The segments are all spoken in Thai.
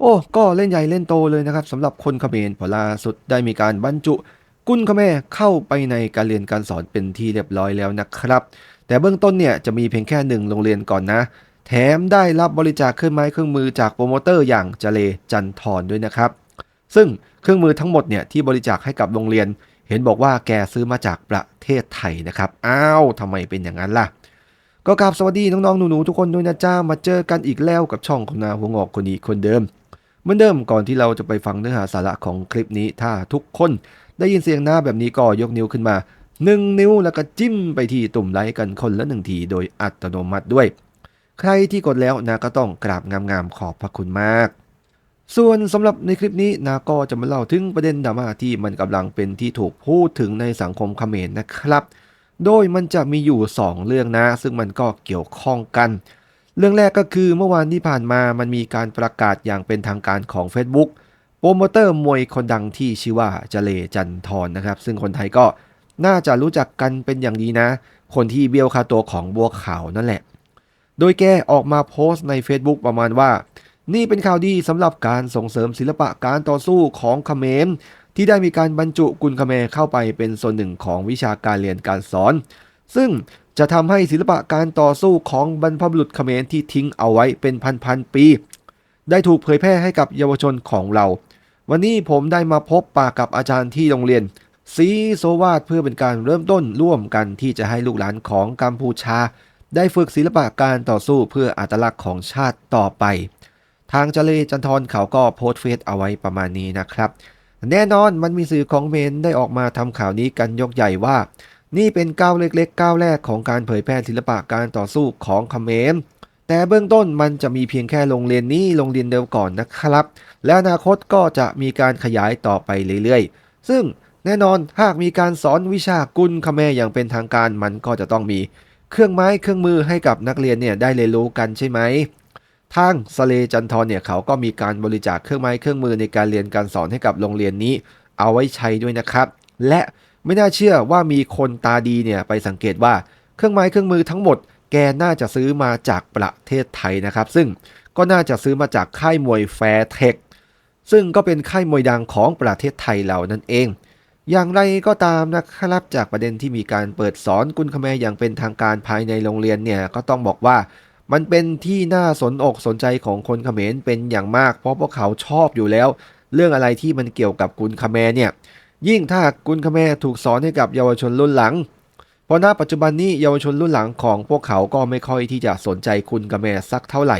โอ้ก็เล่นใหญ่เล่นโตเลยนะครับสำหรับคนเขมรพอล่าสุดได้มีการบรรจุ กุนเขมรเข้าไปในการเรียนการสอนเป็นที่เรียบร้อยแล้วนะครับ แต่เบื้องต้นเนี่ยจะมีเพียงแค่หนึ่งโรงเรียนก่อนนะ แถมได้รับบริจาคเครื่องไม้เครื่องมือจากโปรโมเตอร์อย่างเจเลจันทรด้วยนะครับ ซึ่งเครื่องมือทั้งหมดเนี่ยที่บริจาคให้กับโรงเรียน เห็นบอกว่าแกซื้อมาจากประเทศไทยนะครับอ้าวทำไมเป็นอย่างนั้นล่ะก็กราบสวัสดีน้องๆหนูๆทุกคนด้วยนะจ้ามาเจอกันอีกแล้วกับช่องของนาหัวงอกคนนี้คนเดิม มือนเดิมก่อนที่เราจะไปฟังเนื้อหาสาระของคลิปนี้ ถ้าทุกคนได้ยินเสียงหน้าแบบนี้ก็ยกนิ้วขึ้นมา 1 นิ้วแล้วก็จิ้มไปที่ตุ่มไลค์กันคนละหนึ่งทีโดยอัตโนมัติด้วย ใครที่กดแล้วนะก็ต้องกราบงามๆขอบพระคุณมาก ส่วนสำหรับในคลิปนี้นาก็จะมาเล่าถึงประเด็นดราม่าที่มันกำลังเป็นที่ถูกพูดถึงในสังคมเขมรนะครับ โดยมันจะมีอยู่ 2 เรื่องนะ ซึ่งมันก็เกี่ยวข้องกัน เรื่องแรกก็คือเมื่อวานที่ผ่านมามันมีการประกาศอย่างเป็นทางการของ Facebook โปรโมเตอร์มวยคนดังที่ชื่อว่าเจเลจันทรนะครับ ซึ่งคนไทยก็น่าจะรู้จักกันเป็นอย่างดีนะ คนที่เบี้ยวค่าตัวของบัวขาวนั่นแหละ โดยแกออกมาโพสต์ใน Facebook ประมาณว่า นี่เป็นข่าวดีสำหรับการส่งเสริมศิลปะการต่อสู้ของเขมรที่ได้มีการบรรจุกุลเขมรเข้าไปเป็นส่วนหนึ่งของวิชาการเรียนการสอน ซึ่ง จะทำให้ศิลปะการต่อสู้ของบรรพบุรุษเขมรที่ทิ้งเอาไว้เป็นพันๆปี ได้ถูกเผยแพร่ให้กับเยาวชนของเรา วันนี้ผมได้มาพบปากกับอาจารย์ที่โรงเรียนซีโซวาดเพื่อเป็นการเริ่มต้นร่วมกันที่จะให้ลูกหลานของกัมพูชา ได้ฝึกศิลปะการต่อสู้เพื่ออัตลักษณ์ของชาติต่อไป ทางเจเลจันทร์เขาก็โพสต์เฟซเอาไว้ประมาณนี้นะครับ แน่นอนมันมีสื่อของเมนได้ออกมาทำข่าวนี้กันยกใหญ่ว่า นี่เป็นก้าวเล็กๆก้าวแรกของการเผยแพร่ศิลปะการต่อสู้ของเขมรแต่เบื้องต้นมันจะมีเพียงแค่โรงเรียนนี้โรงเรียนเดียวก่อนนะครับ และอนาคตก็จะมีการขยายต่อไปเรื่อยๆ ซึ่งแน่นอนหากมีการสอนวิชากุลเขมรอย่างเป็นทางการมันก็จะต้องมีเครื่องไม้เครื่องมือให้กับนักเรียนเนี่ยได้เรียนรู้กันใช่ไหมทางสเลจันทรเนี่ยเขาก็มีการบริจาคเครื่องไม้เครื่องมือในการเรียนการสอนให้กับโรงเรียนนี้ เอาไว้ใช้ด้วยนะครับ และ ไม่น่าเชื่อว่ามีคนตาดีเนี่ยไปสังเกตว่าเครื่องไม้เครื่องมือทั้งหมดแกน่าจะซื้อมาจากประเทศไทยนะครับ ซึ่งก็น่าจะซื้อมาจากค่ายมวยแฟร์เทคซึ่งก็เป็นค่ายมวยดังของประเทศไทยเรานั่นเอง อย่างไรก็ตามนะครับจากประเด็นที่มีการเปิดสอนกุนคแมอย่างเป็นทางการภายในโรงเรียนเนี่ยก็ต้องบอกว่ามันเป็นที่น่าสนอกสนใจของคนเขมรเป็นอย่างมาก เพราะพวกเขาชอบอยู่แล้ว เรื่องอะไรที่มันเกี่ยวกับกุนคแมเนี่ย ยิ่งถ้ากุนคแมรถูกสอนให้กับเยาวชนรุ่นหลัง เพราะณปัจจุบันนี้เยาวชนรุ่นหลังของพวกเขาก็ไม่ค่อยที่จะสนใจกุนคแมรสักเท่าไหร่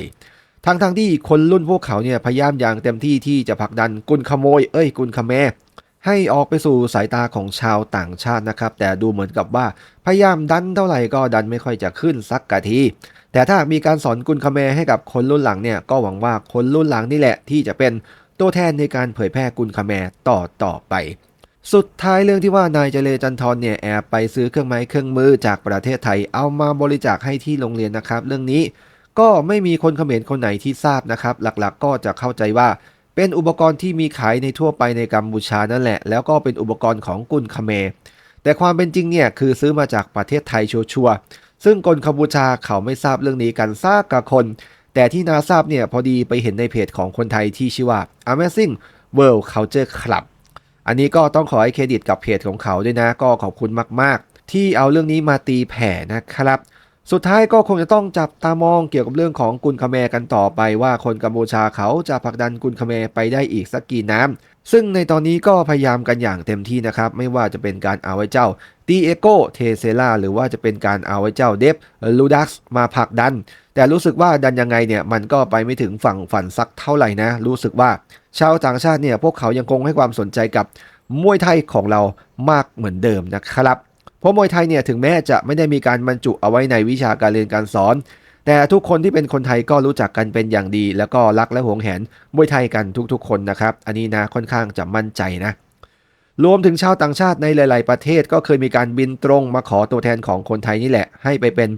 ทั้งทงๆที่คนรุ่นพวกเขาเนี่ยพยายามอย่างเต็มที่ที่จะผลักดันกุนขโมย เอ้ยกุนคแมรให้ออกไปสู่สายตาของชาวต่างชาตินะครับ แต่ดูเหมือนกับว่าพยายามดันเท่าไหร่ก็ดันไม่ค่อยจะขึ้นสักกะที แต่ถ้ามีการสอนกุลคแมรให้กับคนรุ่นหลังเนี่ยก็หวังว่าคนรุ่นหลังนี่แหละที่จะเป็นตัวแทนในการเผยแพร่กุลคแมรต่อต่อไป สุดท้ายเรื่องที่ว่านายเจเลจันทรเนี่ยแอบไปซื้อเครื่องไม้เครื่องมือจากประเทศไทยเอามาบริจาคให้ที่โรงเรียนนะครับ เรื่องนี้ก็ไม่มีคนเขมรคนไหนที่ทราบนะครับ หลักๆก็จะเข้าใจว่าเป็นอุปกรณ์ที่มีขายในทั่วไปในกัมพูชานั่นแหละ แล้วก็เป็นอุปกรณ์ของกุลคาแมรแต่ความเป็นจริงเนี่ยคือซื้อมาจากประเทศไทยชัวร์ๆซึ่งคนกัมพูชาเขาไม่ทราบเรื่องนี้กันซากกับคน แต่ที่นาทราบเนี่ยพอดีไปเห็นในเพจของคนไทยที่ชื่อว่า Amazing World Culture Club อันนี้ก็ต้องขอให้เครดิตกับเพจของเขาด้วยนะ ก็ขอบคุณมาก ๆ ที่เอาเรื่องนี้มาตีแผ่นะครับ สุดท้ายก็คงจะต้องจับตามองเกี่ยวกับเรื่องของกุลคาแมรกันต่อไปว่าคนกัมพูชาเขาจะผลักดันกุลคาแมรไปได้อีกสักกี่น้ำซึ่งในตอนนี้ก็พยายามกันอย่างเต็มที่นะครับ ไม่ว่าจะเป็นการเอาไว้เจ้าตีเอโกเทเซล่าหรือว่าจะเป็นการเอาไว้เจ้าเดฟลูดักมาผลักดัน แต่รู้สึกว่าดันยังไงเนี่ยมันก็ไปไม่ถึงฝั่งฝันสักเท่าไหร่นะ รู้สึกว่า ชาวต่างชาติเนี่ยพวกเขายังคงให้ความสนใจกับมวยไทยของเรามากเหมือนเดิมนะครับ เพราะมวยไทยเนี่ยถึงแม้จะไม่ได้มีการบรรจุเอาไว้ในวิชาการเรียนการสอน แต่ทุกคนที่เป็นคนไทยก็รู้จักกันเป็นอย่างดี แล้วก็รักและหวงแหนมวยไทยกันทุกๆ คนนะครับ อันนี้นะค่อนข้างจะมั่นใจนะรวมถึงชาวต่างชาติในหลาย ๆ ประเทศก็เคยมีการบินตรงมาขอตัวแทนของคนไทยนี่แหละ ให้ไปเป็น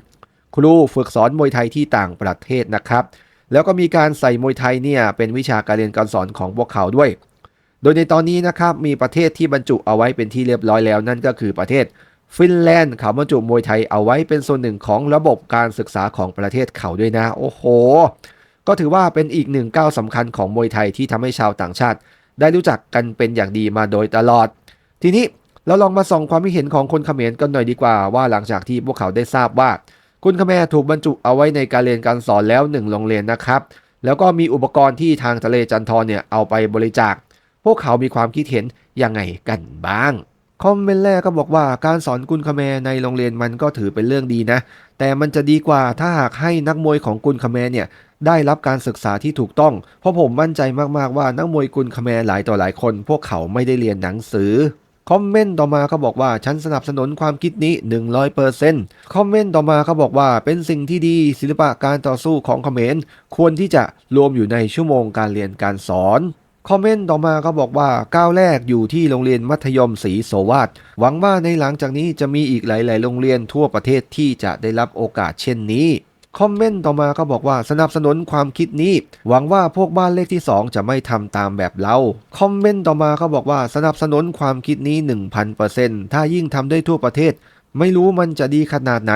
ครูฝึกสอนมวยไทยที่ต่างประเทศนะครับ แล้วก็มีการใส่มวยไทยเนี่ยเป็นวิชาการเรียนการสอนของพวกเขาด้วย โดยในตอนนี้นะครับมีประเทศที่บรรจุเอาไว้เป็นที่เรียบร้อยแล้วนั่นก็คือประเทศฟินแลนด์เขาบรรจุมวยไทยเอาไว้เป็นส่วนหนึ่งของระบบการศึกษาของประเทศเขาด้วยนะ โอ้โห ก็ก็ถือว่าเป็นอีกหนึ่งก้าวสำคัญของมวยไทยที่ทำให้ชาวต่างชาติ ได้รู้จักกันเป็นอย่างดีมาโดยตลอด ทีนี้เราลองมาส่องความคิดเห็นของคนเขมรกันหน่อยดีกว่าว่าหลังจากที่พวกเขาได้ทราบว่า คุณขแมถูกบรรจุเอาไว้ในการเรียนการสอนแล้วหนึ่งโรงเรียนนะครับ แล้วก็มีอุปกรณ์ที่ทางทะเลจันทร์เนี่ยเอาไปบริจาค พวกเขามีความคิดเห็นยังไงกันบ้าง คอมเมนต์แรกก็บอกว่าการสอนกุนคแมในโรงเรียนมันก็ถือเป็นเรื่องดีนะ แต่มันจะดีกว่าถ้าหากให้นักมวยของกุนคแมเนี่ยได้รับการศึกษาที่ถูกต้อง เพราะผมมั่นใจมากๆว่านักมวยกุนคแมหลายต่อหลายคน พวกเขาไม่ได้เรียนหนังสือ คอมเมนต์ต่อมาเขาบอกว่าฉันสนับสนุนความคิดนี้ 100%คอมเมนต์ต่อมาเขาบอกว่าเป็นสิ่งที่ดีศิลปะการต่อสู้ของเขมรควรที่จะรวมอยู่ในชั่วโมงการเรียนการสอนคอมเมนต์ต่อมาก็บอกว่าก้าวแรกอยู่ที่โรงเรียนมัธยมศรีโสวาทหวังว่าในหลังจากนี้จะมีอีกหลาย ๆ โรงเรียนทั่วประเทศที่จะได้รับโอกาสเช่นนี้ คอมเมนต์ต่อมาก็บอกว่าสนับสนุนความคิดนี้ หวังว่าพวกบ้านเลขที่ 2 จะไม่ทำตามแบบเรา คอมเมนต์ต่อมาเขาบอกว่าสนับสนุนความคิดนี้ 1000%ถ้ายิ่งทำได้ทั่วประเทศ ไม่รู้มันจะดีขนาดไหน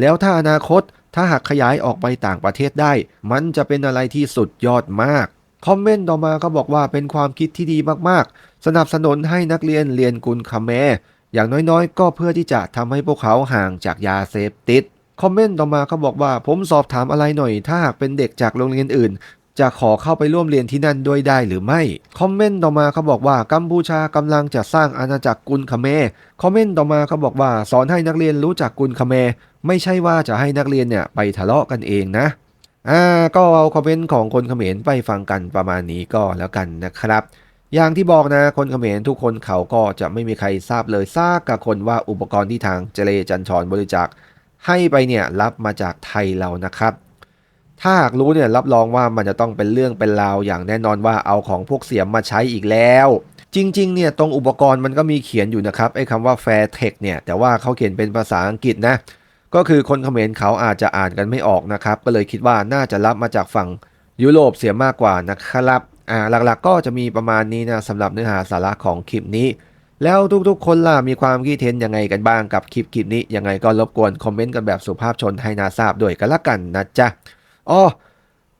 แล้วถ้าอนาคต ถ้าหากขยายออกไปต่างประเทศได้ มันจะเป็นอะไรที่สุดยอดมาก คอมเมนต์ต่อมาก็บอกว่าเป็นความคิดที่ดีมากๆ สนับสนุนให้นักเรียนเรียนกุลคาแมอย่างน้อยๆ ก็เพื่อที่จะทำให้พวกเขาห่างจากยาเสพติด คอมเมนต์ต่อมาเขาบอกว่า ผมสอบถามอะไรหน่อย ถ้าหากเป็นเด็กจากโรงเรียนอื่น จะขอเข้าไปร่วมเรียนที่นั่นด้วยได้หรือไม่ คอมเมนต์ต่อมาเขาบอกว่ากัมพูชากำลังจะสร้างอาณาจักรกุลคาเมคอมเมนต์ต่อมาเขาบอกว่าสอนให้นักเรียนรู้จักกุลคาเมไม่ใช่ว่าจะให้นักเรียนเนี่ยไปทะเลาะกันเองนะอ่าก็เอาคอมเมนต์ของคนเขมรไปฟังกันประมาณนี้ก็แล้วกันนะครับ อย่างที่บอกนะคนเขมรทุกคนเขาก็จะไม่มีใครทราบเลยทราบกับคนว่าอุปกรณ์ที่ทางเจเลจันทรบริจาค ให้ไปเนี่ยรับมาจากไทยเรานะครับ ถ้าหากรู้เนี่ยรับรองว่ามันจะต้องเป็นเรื่องเป็นราวอย่างแน่นอนว่าเอาของพวกเสียมมาใช้อีกแล้ว จริงๆเนี่ยตรงอุปกรณ์มันก็มีเขียนอยู่นะครับไอ้คำว่า Fair Tech เนี่ยแต่ว่าเขาเขียนเป็นภาษาอังกฤษนะก็คือคนเขมรเขาอาจจะอ่านกันไม่ออกนะครับ ก็เลยคิดว่าน่าจะรับมาจากฝั่งยุโรปเสียมากกว่านะครับอ่าหลักๆก็จะมีประมาณนี้นะสำหรับเนื้อหาสาระของคลิปนี้ แล้วทุกๆ คนล่ะมีความคิดเห็นยังไงกันบ้างกับคลิปคลิปนี้ยังไงก็รบกวนคอมเมนต์กันแบบสุภาพชนให้นาทราบด้วยกันละกันนะจ๊ะอ้อ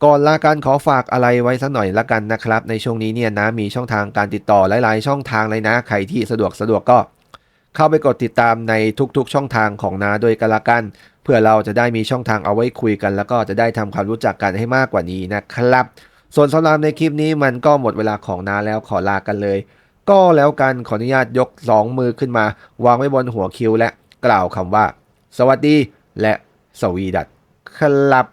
ก่อนลาการขอฝากอะไรไว้สักหน่อยละกันนะครับ ในช่วงนี้เนี่ยนะมีช่องทางการติดต่อหลายๆ ช่องทางเลยนะ ใครที่สะดวกสะดวกก็เข้าไปกดติดตามในทุกๆ ช่องทางของนาโดยกันละกัน เพื่อเราจะได้มีช่องทางเอาไว้คุยกัน แล้วก็จะได้ทำความรู้จักกันให้มากกว่านี้นะครับ ส่วนสำหรับในคลิปนี้มันก็หมดเวลาของนาแล้วขอลากันเลย ก็แล้วกันขออนุญาตยกสองมือขึ้นมา วางไว้บนหัวคิ้วและกล่าวคำว่า สวัสดีและสวีดัตครับ